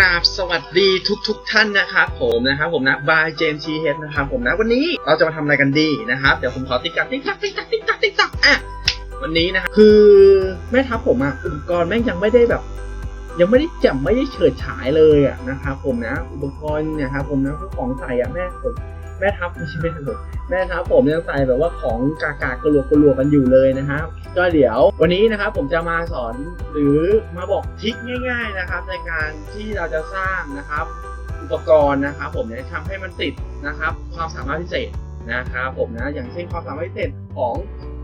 ราบสวัสดีทุกทกๆท่านนะครับผมนะครับผมนะบายเจมส์ทีเฮดนะครับผมนะวันนี้เราจะมาทำอะไรกันดีนะครับ เดี๋ยวผมขอติ๊กตักติ๊กตักติ๊กตักติ๊กตักติ๊กตักอะวันนี้นะครับคือแม่ทัพผมอะอุปกรณ์แม่งยังไม่ได้แบบ ยังไม่ได้แจ่มไม่ได้เฉิดฉายเลยอะนะครับผมนะอุปกรณ์เนี่ยครับผมนะของใส่อะแม่ผม แม่ทัพไม่ใช่แม่ทัพแม่ทัพผมยังใส่แบบว่าของกากากกลัวกลัวกันอยู่เลยนะครับ ก็เดี๋ยววันนี้นะครับผมจะมาสอนหรือมาบอกทิคง่าย ๆนะครับ ในการที่เราจะสร้างนะครับ อุปกรณ์นะครับ ผมเนี่ยทำให้มันติดนะครับ ความสามารถพิเศษนะครับผมนะอย่างเช่นความสามารถพิเศษของ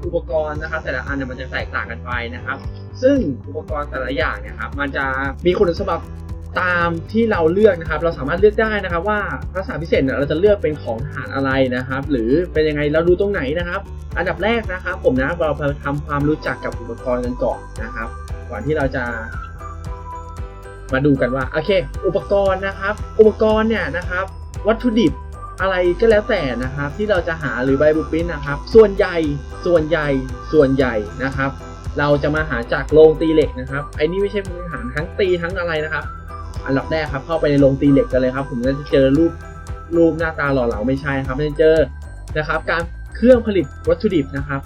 อุปกรณ์นะครับ แต่ละอันเนี่ยมันจะแตกต่างกันไปนะครับ ซึ่งอุปกรณ์แต่ละอย่างเนี่ยครับมันจะมีคุณสมบัติ ตามที่เราเลือกนะครับ เราสามารถเลือกได้นะครับ ว่าทักษะพิเศษเนี่ยเราจะเลือกเป็นของทหารอะไรนะครับ หรือเป็นยังไงเราดูตรงไหนนะครับ อันดับแรกนะครับ ผมนะเราไปทำความรู้จักกับอุปกรณ์กันก่อนนะครับ ก่อนที่เราจะมาดูกันว่าโอเค อุปกรณ์นะครับ อุปกรณ์เนี่ยนะครับ วัตถุดิบอะไรก็แล้วแต่นะครับ ที่เราจะหาหรือใบบุปผินนะครับ ส่วนใหญ่ส่วนใหญ่ส่วนใหญ่นะครับ เราจะมาหาจากโรงตีเหล็กนะครับไอ้นี่ไม่ใช่พื้นฐานทั้งตีทั้งอะไรนะครับ อันดับแรกครับเข้าไปในโรงตีเหล็กกันเลยครับ ผมจะเจอรูปรูปหน้าตาหล่อเหลาไม่ใช่ครับจะเจอนะครับ การเครื่องผลิตวัตถุดิบนะครับ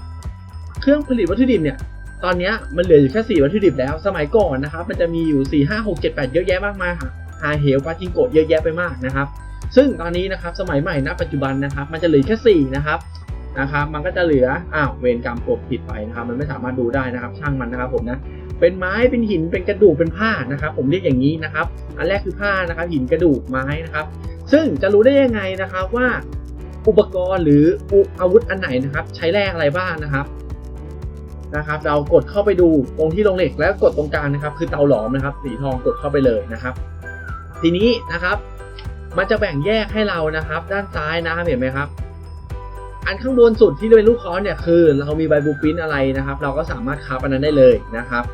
เครื่องผลิตวัตถุดิบเนี่ยตอนนี้มันเหลืออยู่แค่4วัตถุดิบแล้ว สมัยก่อนนะครับ มันจะมีอยู่4 5 6 7 8เยอะแยะมากมายค่ะหาเหวปาจิงโกะเยอะแยะไปมากนะครับ ซึ่งตอนนี้นะครับสมัยใหม่ณปัจจุบันนะครับ มันจะเหลือแค่4นะครับ นะครับ มันก็จะเหลืออ้าวเวรกรรมกบผิดไปนะครับ มันไม่สามารถดูได้นะครับ ช่างมันนะครับผมนะเป็นไม้เป็นหินเป็นกระดูกเป็นผ้านะครับ ผมเรียกอย่างนี้นะครับ อันแรกคือผ้านะครับหินกระดูกไม้นะครับ ซึ่งจะรู้ได้ยังไงนะครับว่าอุปกรณ์หรืออาวุธอันไหนนะครับ ใช้แร่อะไรบ้างนะครับนะครับ เรากดเข้าไปดูตรงที่ลงเหล็กแล้วกดตรงกลางนะครับ คือเตาหลอมนะครับ สีทองกดเข้าไปเลยนะครับ ทีนี้นะครับ มันจะแบ่งแยกให้เรานะครับ ด้านซ้ายนะครับเห็นไหมครับ อันข้างบนสุดที่เป็นลูกค้อนเนี่ยคือเรามีใบบูปินอะไรนะครับ เราก็สามารถคับอันนั้นได้เลยนะครับ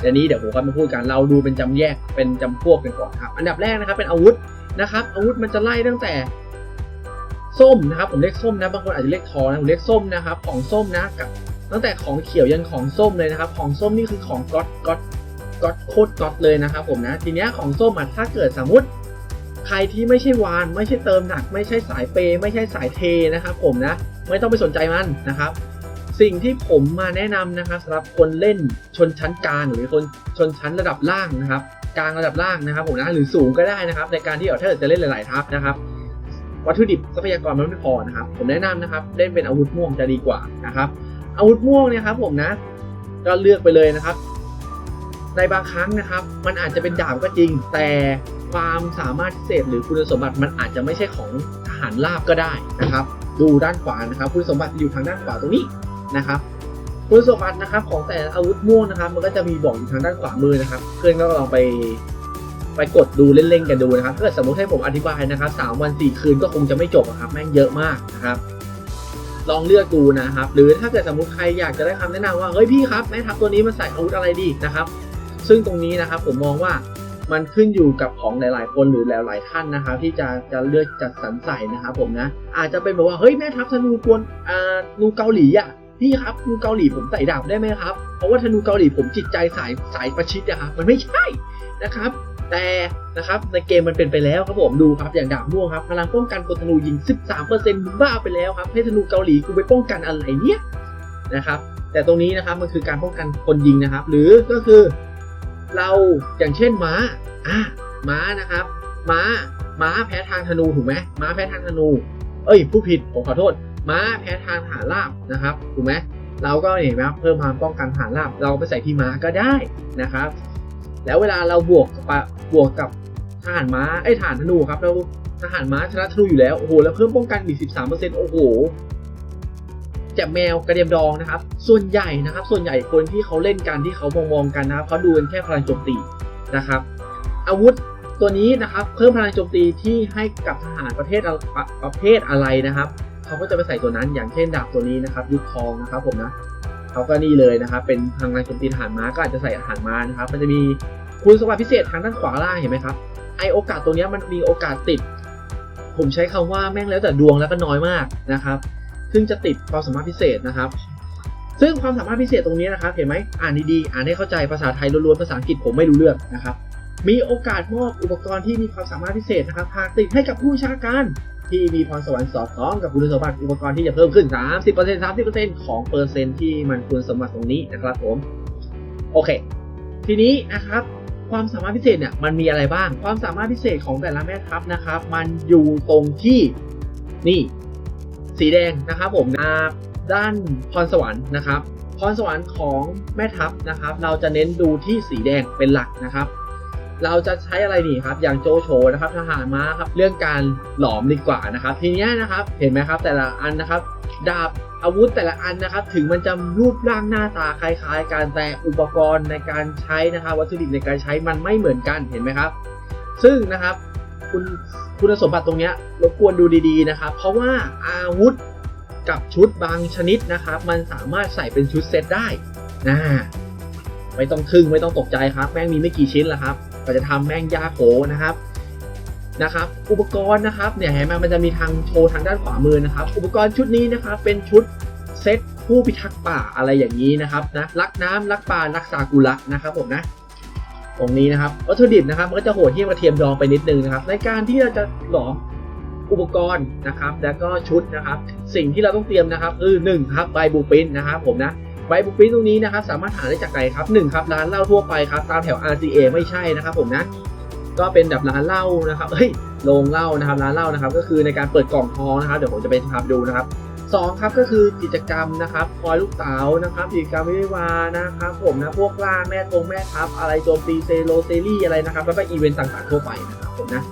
เดี๋ยวนี้เดี๋ยวผมก็มาพูดกันเราดูเป็นจำแยกเป็นจำพวกกันก่อนครับอันดับแรกนะครับเป็นอาวุธนะครับ อาวุธมันจะไล่ตั้งแต่ส้มนะครับผมเรียกส้มนะบางคนอาจจะเรียกทอนะผมเรียกส้มนะครับ ของส้มนะกับตั้งแต่ของเขียวยันของส้มเลยนะครับ ของส้มนี่คือของก๊อตก๊อตก๊อตโคตรก๊อตเลยนะครับผมนะทีเนี้ยของส้มอะถ้าเกิดสมมติ ใครที่ไม่ใช่วาน ไม่ใช่เติมหนัก ไม่ใช่สายเป ไม่ใช่สายเทนะครับผมนะ ไม่ต้องไปสนใจมันนะครับ สิ่งที่ผมมาแนะนำนะครับสำหรับคนเล่นชนชั้นกลาง หรือคนชนชั้นระดับล่างนะครับกลางระดับล่างนะครับผมนะหรือสูงก็ได้นะครับ ในการที่เอาถ้าเกิดจะเล่นหลายๆทัพนะครับวัตถุดิบทรัพยากรมันไม่พอนะครับ ผมแนะนำนะครับเล่นเป็นอาวุธม่วงจะดีกว่านะครับ อาวุธม่วงเนี่ยครับผมนะ ก็เลือกไปเลยนะครับ ในบางครั้งนะครับ มันอาจจะเป็นดาบก็จริง แต่ ความสามารถพิเศษหรือคุณสมบัติมันอาจจะไม่ใช่ของทหารราบก็ได้นะครับ ดูด้านขวานะครับ คุณสมบัติจะอยู่ทางด้านขวาตรงนี้นะครับคุณสมบัตินะครับของแต่อาวุธม่วงนะครับ มันก็จะมีบอกอยู่ทางด้านขวามือนะครับ เพื่อนก็ลองไปไปกดดูเล่นๆกันดูนะครับถ้าเกิดสมมติให้ผมอธิบายนะครับสามวันสี่คืนก็คงจะไม่จบอะครับแม่งเยอะมากนะครับ ลองเลือกดูนะครับ หรือถ้าเกิดสมมติใครอยากจะได้คำแนะนำว่าเฮ้ยพี่ครับแม่ทัพตัวนี้มันใส่อาวุธอะไรดีนะครับ ซึ่งตรงนี้นะครับผมมองว่า มันขึ้นอยู่กับของหลาย ๆ คนหรือหลาย ๆ ท่านนะครับที่จะจะเลือกจัดสรรใส่นะครับผมนะ อาจจะเป็นแบบว่าเฮ้ยแม่ทัพธนูกวนอ่านูเกาหลีอะพี่ครับธนูเกาหลีผมใส่ดาบได้ไหมครับ เพราะว่าธนูเกาหลีผมจิตใจสายสายประชิดอะครับมันไม่ใช่นะครับ แต่นะครับในเกมมันเป็นไปแล้วครับผมดูครับอย่างดาบม่วงครับพลังป้องกันคนธนูยิง 13%มึงบ้าไปแล้วครับให้ธนูเกาหลีกูไปป้องกันอะไรเนี่ยนะครับแต่ตรงนี้นะครับมันคือการป้องกันคนยิงนะครับ หรือก็คือ เราอย่างเช่นม้าอะม้านะครับ ม้าม้าแพ้ทางธนูถูกไหมม้าแพ้ทางธนู เอ้ย ผู้ผิดผมขอโทษ ม้าแพ้ทางฐานราบนะครับถูกไหมเราก็เห็นไหมเพิ่มความป้องกันฐานราบเราไปใส่ที่ม้าก็ได้นะครับ แล้วเวลาเราบวกกับบวกกับทหารม้าไอ้ยทหารธนูครับเราทหารม้าชนะธนูอยู่แล้วโอ้โหแล้วเพิ่มป้องกันอีก13%โอ้โห แจบแมวกระเดียมดองนะครับ ส่วนใหญ่นะครับ ส่วนใหญ่คนที่เขาเล่นกันที่เขามองมองกันนะครับเขาดูกันแค่พลังโจมตีนะครับ อาวุธตัวนี้นะครับ เพิ่มพลังโจมตีที่ให้กับทหารประเทอะประประเภทอะไรนะครับเขาก็จะไปใส่ตัวนั้นอย่างเช่นดาบตัวนี้นะครับ ยุคทองนะครับผมนะเขาก็นี่เลยนะครับ เป็นพลังโจมตีทหารม้าก็อาจจะใส่ทหารม้านะครับ มันจะมีคุณสมบัติพิเศษทางด้านขวาล่างเห็นไหมครับไอโอกาสตรงเนี้มันมีโอกาสติด ผมใช้คำว่าแม่งแล้วแต่ดวงแล้วก็น้อยมากนะครับ ซึ่งจะติดความสามารถพิเศษนะครับ ซึ่งความสามารถพิเศษตรงนี้นะครับ เห็นไหมอ่านดีๆ อ่านให้เข้าใจภาษาไทยล้วนๆ ภาษาอังกฤษผมไม่รู้เรื่องนะครับ มีโอกาสมอบอุปกรณ์ที่มีความสามารถพิเศษนะครับหากติดให้กับผู้ชาการที่มีพรสวรรค์สอดคล้องกับคุณสมบัติอุปกรณ์ที่จะเพิ่มขึ้น 30% 30%ของเปอร์เซ็นต์ที่มันคุณสมบัติตรงนี้นะครับผม โอเค ทีนี้นะครับความสามารถพิเศษเนี่ยมันมีอะไรบ้าง ความสามารถพิเศษของแต่ละแม่ทัพนะครับ มันอยู่ตรงที่นี่ สีแดงนะครับผมอ่าด้านพรสวรรค์นะครับพรสวรรค์ของแม่ทัพนะครับ เราจะเน้นดูที่สีแดงเป็นหลักนะครับ เราจะใช้อะไรดีครับ อย่างโจโฉนะครับทหารม้าครับ เรื่องการหลอมดีกว่านะครับ ทีเนี้ยนะครับ เห็นไหมครับ แต่ละอันนะครับ ดาบอาวุธแต่ละอันนะครับ ถึงมันจะรูปร่างหน้าตาคล้ายๆกันแต่อุปกรณ์ในการใช้นะครับ วัตถุดิบในการใช้มันไม่เหมือนกันเห็นไหมครับ ซึ่งนะครับ คุณ คุณสมบัติตรงนี้รบกวนดูดีๆนะครับ เพราะว่าอาวุธกับชุดบางชนิดนะครับ มันสามารถใส่เป็นชุดเซตได้นะไม่ต้องทึ่งไม่ต้องตกใจครับ แม่งมีไม่กี่ชิ้นละครับก็จะทำแม่งยากโขนะครับนะครับ อุปกรณ์นะครับเนี่ยเห็นไหมมันจะมีทางโชว์ทางด้านขวามือนะครับ อุปกรณ์ชุดนี้นะครับ เป็นชุดเซตผู้พิทักษ์ป่าอะไรอย่างนี้นะครับนะรักน้ำรักป่ารักซากุระนะครับผมนะ ตรงนี้นะครับวัตถุดิบนะครับมันก็จะโหดที่กระเทียมดองไปนิดนึงนะครับ ในการที่เราจะหลอมอุปกรณ์นะครับ แล้วก็ชุดนะครับ สิ่งที่เราต้องเตรียมนะครับคือหนึ่งครับใบบูปินนะครับ ผมนะใบบุปปิ้นตรงนี้นะครับสามารถหาได้จากไหนครับหนึ่งครับร้านเหล้าทั่วไปครับตามแถว RCA ไม่ใช่นะครับผมนะก็เป็นแบบร้านเหล้านะครับเฮ้ยโรงเหล้านะครับร้านเหล้านะครับ ก็คือในการเปิดกล่องทองนะครับเดี๋ยวผมจะไปทำดูนะครับ สองครับก็คือกิจกรรมนะครับคอยลูกเต๋านะครับกิจกรรมวิวานะครับผมนะพวกล่าแม่ทงแม่ทัพอะไรโจมตีเซโลเซรี่อะไรนะครับแล้วก็อีเวนต์ต่างๆทั่วไปนะครับผมนะ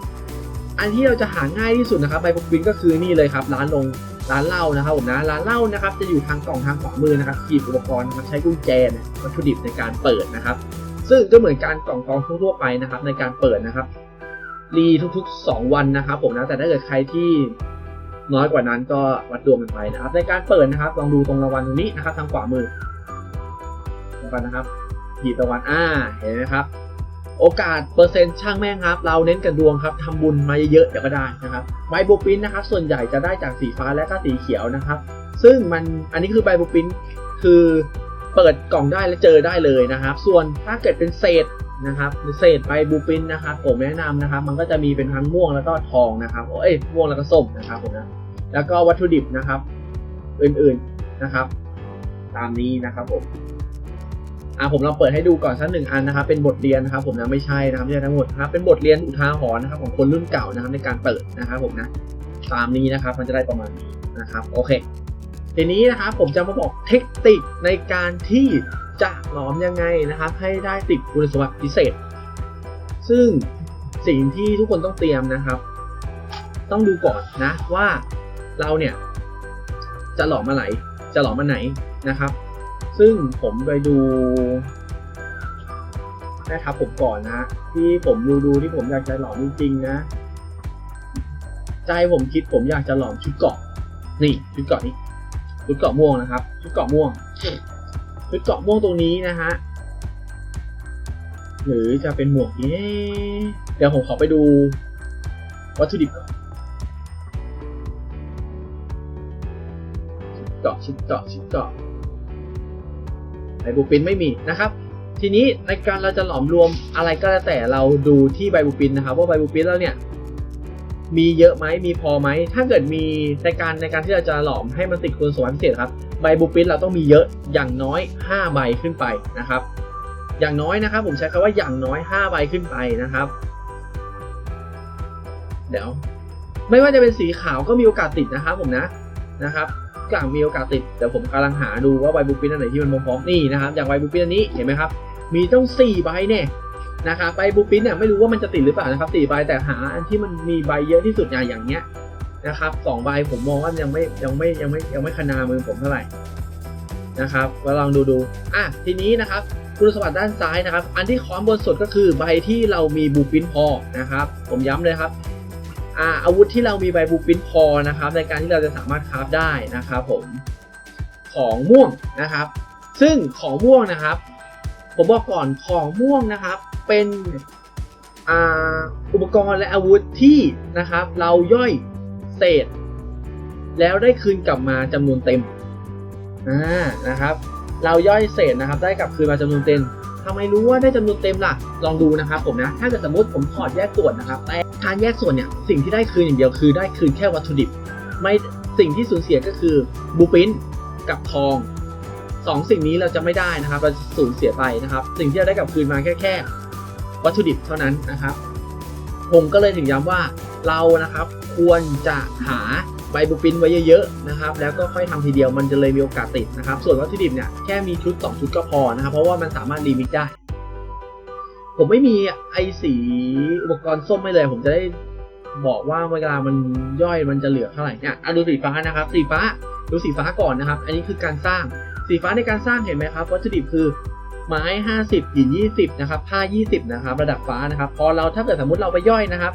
อันที่เราจะหาง่ายที่สุดนะครับใบบุ๊กปริ้นก็คือนี่เลยครับร้านลงร้านเหล้านะครับผมนะร้านเหล้านะครับจะอยู่ทางกล่องทางขวามือนะครับขีบอุปกรณ์นะครับใช้กุญแจวัตถุดิบในการเปิดนะครับ ซึ่งก็เหมือนการกล่องทองทั่วๆไปนะครับในการเปิดนะครับรีทุกๆ 2 วันนะครับผมนะแต่ถ้าเกิดใครที่ น้อยกว่านั้นก็วัดดวงกันไปนะครับ ในการเปิดนะครับ ลองดูตรงรางวัลตรงนี้นะครับ ทางขวามือรางวัลนะครับขีดรางวัลอ่าเห็นไหมครับ โอกาสเปอร์เซ็นต์ช่างแม่งครับ เราเน้นกับดวงครับทำบุญมาเยอะๆเดี๋ยวก็ได้นะครับใบบูปินนะครับ ส่วนใหญ่จะได้จากสีฟ้าและก็สีเขียวนะครับ ซึ่งมันอันนี้คือใบบูปินคือเปิดกล่องได้แล้วเจอได้เลยนะครับ ส่วนถ้าเกิดเป็นเศษ นะครับเศษใบบูปินนะครับผมแนะนำนะครับ มันก็จะมีเป็นทั้งม่วงแล้วก็ทองนะครับเอ้ยม่วงแล้วก็ส้มนะครับผมนะแล้วก็วัตถุดิบนะครับ อื่นๆนะครับ ตามนี้นะครับผมอ่าผมลองเปิดให้ดูก่อนสักหนึ่งอันนะครับ เป็นบทเรียนนะครับ ผมนะไม่ใช่นะครับไม่ใช่ทั้งหมดนะครับเป็นบทเรียนอุทาหรณ์นะครับของคนรุ่นเก่านะครับ ในการเปิดนะครับผมนะตามนี้นะครับ มันจะได้ประมาณนี้นะครับ โอเคทีนี้นะครับผมจะมาบอกเทคนิคในการที่ จะหลอมยังไงนะครับ ให้ได้ติดคุณสมบัติพิเศษ ซึ่งสิ่งที่ทุกคนต้องเตรียมนะครับ ต้องดูก่อนนะว่าเราเนี่ยจะหลอมมาไหนจะหลอมมาไหนนะครับ ซึ่งผมไปดูแม่ทัพผมก่อนนะ ที่ผมดูดูที่ผมอยากจะหลอมจริงๆนะ ใจผมคิดผมอยากจะหลอมชุดเกาะนี่ชุดเกาะนี่ชุดเกาะม่วงนะครับ ชุดเกาะม่วง ชุดเกาะม่วงตรงนี้นะฮะ หรือจะเป็นหมวกนี้เดี๋ยวผมขอไปดูวัตถุดิบก่อนชุดเกาะชุดเกาะชุดเกาะไบบูปินไม่มีนะครับ ทีนี้ในการเราจะหลอมรวมอะไรก็แล้วแต่เราดูที่ไบบูปินนะครับ ว่าไบบูปินแล้วเนี่ย มีเยอะไหมมีพอไหม ถ้าเกิดมีในการในการที่เราจะหลอมให้มันติดคุณสมบัติพิเศษครับไบบูปินเราต้องมีเยอะอย่างน้อย 5 ใบขึ้นไปนะครับ อย่างน้อยนะครับ ผมใช้คำว่าอย่างน้อย 5 ใบขึ้นไปนะครับ เดี๋ยว ไม่ว่าจะเป็นสีขาวก็มีโอกาสติดนะครับผมนะนะครับกลางมีโอกาสติดเดี๋ยวผมกำลังหาดูว่าใบบูปินอันไหนที่มันพร้อมๆนี่นะครับ อย่างใบบูปินอันนี้เห็นไหมครับ มีต้องสี่ใบเนี่ย นะครับใบบูปินเนี่ยไม่รู้ว่ามันจะติดหรือเปล่านะครับสี่ใบแต่หาอันที่มันมีใบเยอะที่สุดอย่างอย่างเงี้ยนะครับสองใบผมมองว่ายังไม่ยังไม่ยังไม่ยังไม่ขนามือผมเท่าไหร่นะครับมาลองดูดูอะทีนี้นะครับคุณสมบัติด้านซ้ายนะครับ อันที่ค้องบนสุดก็คือใบที่เรามีบูปินพอนะครับ ผมย้ำเลยครับอ่าอาวุธที่เรามีใบบูปินพอนะครับ ในการที่เราจะสามารถคราฟได้นะครับผมของม่วงนะครับ ซึ่งของม่วงนะครับ ผมบอกก่อนของม่วงนะครับ เป็นอุปกรณ์และอาวุธที่นะครับ เราย่อยเศษ แล้วได้คืนกลับมาจำนวนเต็มอ่านะครับ เราย่อยเศษนะครับ ได้กลับคืนมาจำนวนเต็มทำไมรู้ว่าได้จำนวนเต็มล่ะ ลองดูนะครับผมนะ ถ้าเกิดสมมติผมถอดแยกส่วนนะครับ แต่การแยกส่วนเนี่ย สิ่งที่ได้คืนอย่างเดียวคือได้คืนแค่วัตถุดิบ ไม่สิ่งที่สูญเสียก็คือบูปินกับทองสองสิ่งนี้เราจะไม่ได้นะครับ เราสูญเสียไปนะครับ สิ่งที่เราได้กลับคืนมาแค่แค่ วัตถุดิบเท่านั้นนะครับ ผมก็เลยถึงย้ำว่าเรานะครับควรจะหาใบบูปินไว้เยอะๆนะครับ แล้วก็ค่อยทำทีเดียวมันจะเลยมีโอกาสติดนะครับ ส่วนวัตถุดิบเนี่ยแค่มีชุดสองชุดก็พอนะครับ เพราะว่ามันสามารถรีมิกได้ ผมไม่มีไอสีอุปกรณ์ส้มไม่เลย ผมจะได้บอกว่าเวลามันย่อยมันจะเหลือเท่าไหร่เนี่ยเอาดูสีฟ้านะครับ สีฟ้าดูสีฟ้าก่อนนะครับ อันนี้คือการสร้างสีฟ้าในการสร้างเห็นไหมครับ วัตถุดิบคือ ไม้ 50หิน20 นะครับ ผ้า 20 นะครับ ระดับฟ้านะครับ พอเราถ้าเกิดสมมติเราไปย่อยนะครับ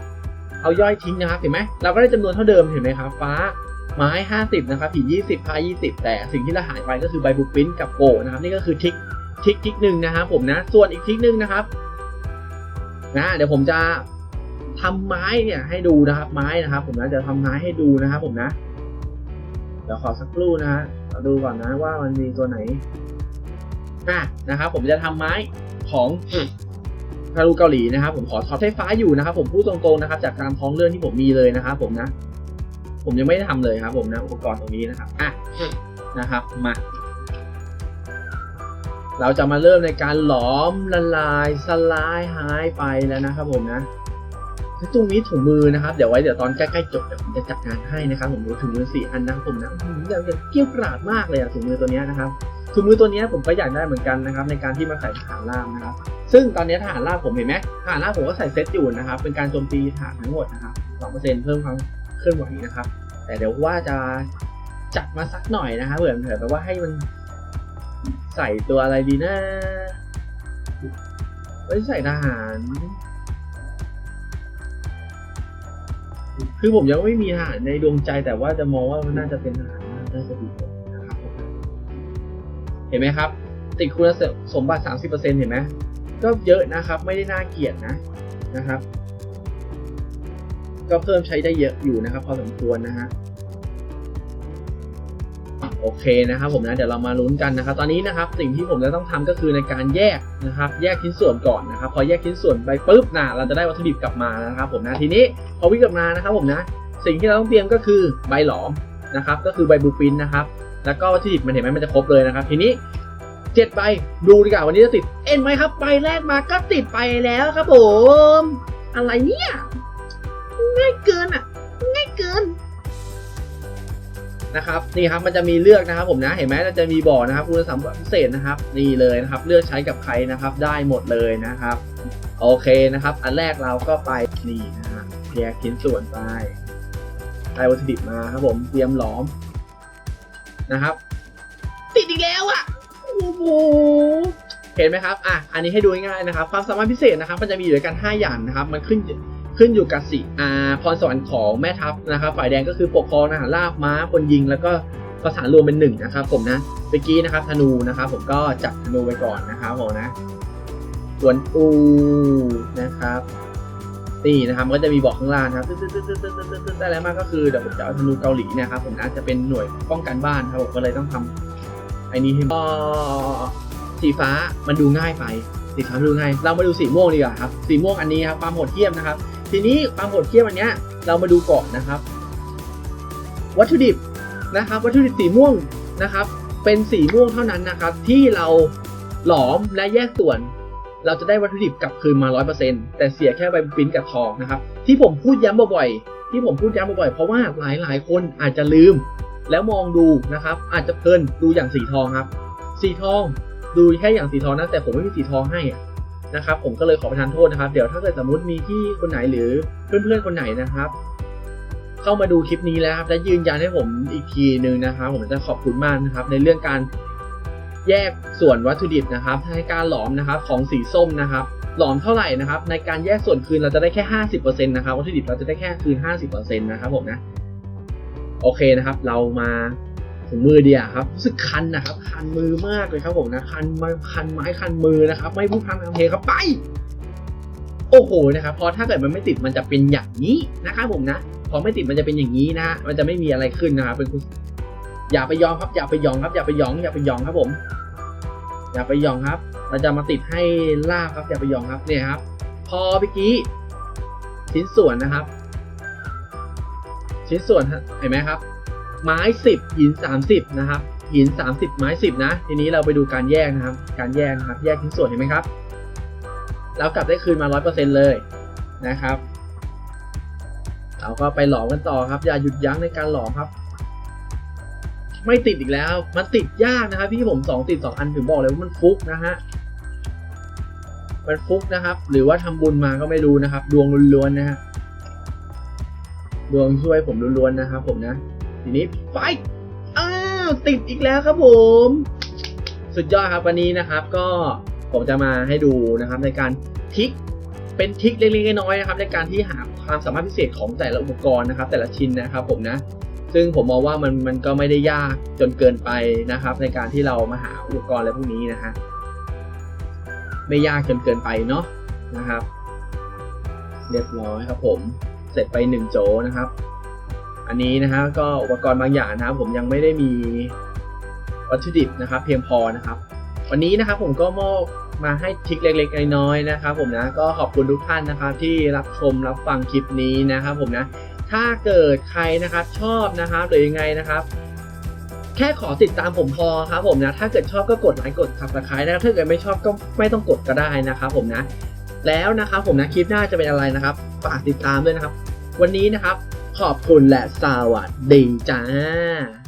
เอาย่อยทิ้งนะครับ เห็นไหมเราก็ได้จำนวนเท่าเดิม เห็นไหมครับ ฟ้า ไม้ 50 นะครับหิน20 ผ้า 20 แต่สิ่งที่เราหายไปก็คือใบบุกปิ้นกับโกนะครับ นี่ก็คือทิก ทิกทิกหนึ่งนะครับผมนะ ส่วนอีกทิกหนึ่งนะครับ นะ เดี๋ยวผมจะทำไม้เนี่ยให้ดูนะครับ ไม้นะครับ ผมนะจะทำไม้ให้ดูนะครับ ผมนะ เดี๋ยวขอสักครู่นะฮะดูก่อนนะว่ามันมีตัวไหน อะนะครับผมจะทำไม้ของคารูเกาหลีนะครับผมขอท็อปใช้ฟ้าอยู่นะครับผมพูดตรงๆนะครับ จากตามท้องเรื่องที่ผมมีเลยนะครับผมนะ ผมยังไม่ได้ทำเลยครับ ผมนะอุปกรณ์ตรงนี้นะครับอะนะครับมาเราจะมาเริ่มในการหลอมละลายสลายหายไปแล้วนะครับผมนะตรงนี้ถุงมือนะครับ เดี๋ยวไว้เดี๋ยวตอนใกล้ๆจบเดี๋ยวผมจะจัดการให้นะครับ ผมดูถุงมือสี่อันนะครับผมนะอื้อหืออย่างอย่างเกรี้ยวกราดมากเลยอะถุงมือตัวเนี้ยนะครับ ถุงมือตัวนี้ผมก็อยากได้เหมือนกันนะครับในการที่มาใส่ทหารราบนะครับซึ่งตอนนี้ทหารราบผมเห็นไหมทหารราบผมก็ใส่เซตอยู่นะครับเป็นการโจมตีทหารทั้งหมดนะครับสองเปอร์เซ็นต์เพิ่มความเคลื่อนไหวนะครับ แต่เดี๋ยวว่าจะจัดมาสักหน่อยนะครับเผื่อเผื่อแบบว่าให้มันใส่ตัวอะไรดีนะไว้ใส่ทหารคือผมยังไม่มีทหารในดวงใจแต่ว่าจะมองว่ามันน่าจะเป็นทหารน่าจะดีกว่า ห็นไหมครับ ติดคุณสมบัติ 30%เห็นไหมก็เยอะนะครับ ไม่ได้น่าเกลียดนะนะครับ ก็เพิ่มใช้ได้เยอะอยู่นะครับ พอสมควรนะฮะโอเคนะครับผมนะเดี๋ยวเรามาลุ้นกันนะครับ ตอนนี้นะครับสิ่งที่ผมจะต้องทำก็คือในการแยกนะครับ แยกชิ้นส่วนก่อนนะครับ พอแยกชิ้นส่วนไปปุ๊บนะเราจะได้วัตถุดิบกลับมานะครับ ผมนะทีนี้พอวิ่งกลับมานะครับผมนะ สิ่งที่เราต้องเตรียมก็คือใบหลอมนะครับ ก็คือใบบูปินนะครับ แล้วก็วัตถุดิบมันเห็นไหมมันจะครบเลยนะครับทีนี้เจ็ดใบดูดีกว่าวันนี้จะติดเอ็นไหมครับใบแรกมาก็ติดไปแล้วครับผมอะไรเนี่ยง่ายเกินอะง่ายเกินนะครับนี่ครับมันจะมีเลือกนะครับผมนะเห็นไหมเราจะมีบอกนะครับคุณสมบัติพิเศษนะครับนี่เลยนะครับ เลือกใช้กับใครนะครับได้หมดเลยนะครับ โอเคนะครับ อันแรกเราก็ไปนี่นะฮะแยกชิ้นส่วนไปได้วัตถุดิบมาครับผมเตรียมหลอม นะครับติดอีกแล้วอะโอ้โหเห็นไหมครับอะอันนี้ให้ดูง่ายๆนะครับ ความสามารถพิเศษนะครับ มันจะมีอยู่ด้วยกัน 5 อย่างนะครับ มันขึ้นขึ้นอยู่กับสีอ่าพรสวรรค์ของแม่ทัพนะครับ ฝ่ายแดงก็คือปกครองนะฮะลาบม้าคนยิงแล้วก็ประสานรวมเป็นหนึ่งนะครับ ผมนะเมื่อกี้นะครับธนูนะครับ ผมก็จับธนูไปก่อนนะครับผมนะส่วนอูนะครับ นี่นะครับก็จะมีบอกข้างล่างนะครับตึ๊ดตึ๊ดตึ๊ดตึ๊ดตึ๊ดตึ๊ดได้แล้วมากก็คือเดี๋ยวผมจะเอาธนูเกาหลีนะครับผมนะจะเป็นหน่วยป้องกันบ้านครับผมก็เลยต้องทำไอ้นี้ให้ก็สีฟ้ามันดูง่ายไปสีฟ้าดูง่ายเรามาดูสีม่วงดีกว่าครับสีม่วงอันนี้ครับความโหดเหี้ยมนะครับ ทีนี้ความโหดเหี้ยมอันเนี้ยเรามาดูก่อนนะครับ วัตถุดิบนะครับ วัตถุดิบสีม่วงนะครับ เป็นสีม่วงเท่านั้นนะครับ ที่เราหลอมและแยกส่วน เราจะได้วัตถุดิบกลับคืนมา 100%แต่เสียแค่ใบปิ้นกับทองนะครับ ที่ผมพูดย้ำบ่อยๆ ที่ผมพูดย้ำบ่อยๆ เพราะว่าหลายๆ คนอาจจะลืม แล้วมองดูนะครับ อาจจะเพลินดูอย่างสีทองครับ สีทองดูแค่อย่างสีทองนะแต่ผมไม่มีสีทองให้นะครับ ผมก็เลยขอประทานโทษนะครับ เดี๋ยวถ้าเกิดสมมติมีที่คนไหนหรือเพื่อนๆคนไหนนะครับ เข้ามาดูคลิปนี้แล้วครับและยืนยันให้ผมอีกทีหนึ่งนะครับ ผมจะขอบคุณมากนะครับ ในเรื่องการ แยกส่วนวัตถุดิบนะครับในการหลอมนะครับของสีส้มนะครับหลอมเท่าไหร่นะครับในการแยกส่วนคืนเราจะได้แค่ห้าสิบเปอร์เซ็นต์นะครับวัตถุดิบเราจะได้แค่คืนห้าสิบเปอร์เซ็นต์นะครับผมนะโอเคนะครับ เรามาถึงมือเดียวครับรู้สึกคันนะครับ คันมือมากเลยครับผมนะคันมาคันไม้คันมือนะครับ ไม่พูดพร่ำทำเพลงครับไป โอ้โหนะครับพราะถ้าเกิดมันไม่ติดมันจะเป็นอย่างนี้นะครับผมนะพอไม่ติดมันจะเป็นอย่างนี้นะมันจะไม่มีอะไรขึ้นนะครับเป็น อย่าไปยอมครับ อย่าไปยอมครับ อย่าไปยอง อย่าไปยองครับผม อย่าไปยองครับ เราจะมาติดให้ลากครับ อย่าไปยองครับ เนี่ยครับ พอเมื่อกี้ชิ้นส่วนนะครับ ชิ้นส่วนเห็นไหมครับ ไม้สิบหินสามสิบนะครับ หินสามสิบไม้สิบนะ ทีนี้เราไปดูการแยกนะครับ การแยกนะครับ แยกชิ้นส่วนเห็นไหมครับเรากลับได้คืนมาร้อยเปอร์เซ็นเลยนะครับเราก็ไปหลอมกันต่อครับ อย่าหยุดยั้งในการหลอมครับ ไม่ติดอีกแล้ว มันติดยากนะครับพี่ผมสองติดสองอันถึงบอกเลยว่ามันฟุกนะฮะมันฟุกนะครับ หรือว่าทำบุญมาก็ไม่รู้นะครับ ดวงล้วนๆนะฮะดวงช่วยผมล้วนๆนะครับ ผมนะ ทีนี้ไปอ้าวติดอีกแล้วครับผม สุดยอดครับวันนี้นะครับ ก็ผมจะมาให้ดูนะครับ ในการทิกเป็นทิกเล็กๆน้อยๆนะครับ ในการที่หาความสามารถพิเศษของแต่ละอุปกรณ์นะครับ แต่ละชิ้นนะครับ ผมนะ ซึ่งผมมองว่ามันมันก็ไม่ได้ยากจนเกินไปนะครับ ในการที่เรามาหาอุปกรณ์อะไรพวกนี้นะฮะไม่ยากจนเกินไปเนาะนะครับ เรียบร้อยครับผมเสร็จไปหนึ่งโจนะครับ อันนี้นะฮะก็อุปกรณ์บางอย่างนะครับ ผมยังไม่ได้มีวัตถุดิบนะครับ เพียงพอนะครับ วันนี้นะครับผมก็มอบมาให้ทิกเล็กๆน้อยๆนะครับ ผมนะก็ขอบคุณทุกท่านนะครับ ที่รับชมรับฟังคลิปนี้นะครับ ผมนะ ถ้าเกิดใครนะครับชอบนะครับหรือยังไงนะครับ แค่ขอติดตามผมพอครับผมนะถ้าเกิดชอบก็กดไลค์กดซับสไครต์นะถ้าเกิดไม่ชอบก็ไม่ต้องกดก็ได้นะครับผมนะ แล้วนะครับผมนะคลิปหน้าจะเป็นอะไรนะครับฝากติดตามด้วยนะครับ วันนี้นะครับ ขอบคุณและสวัสดีจ้า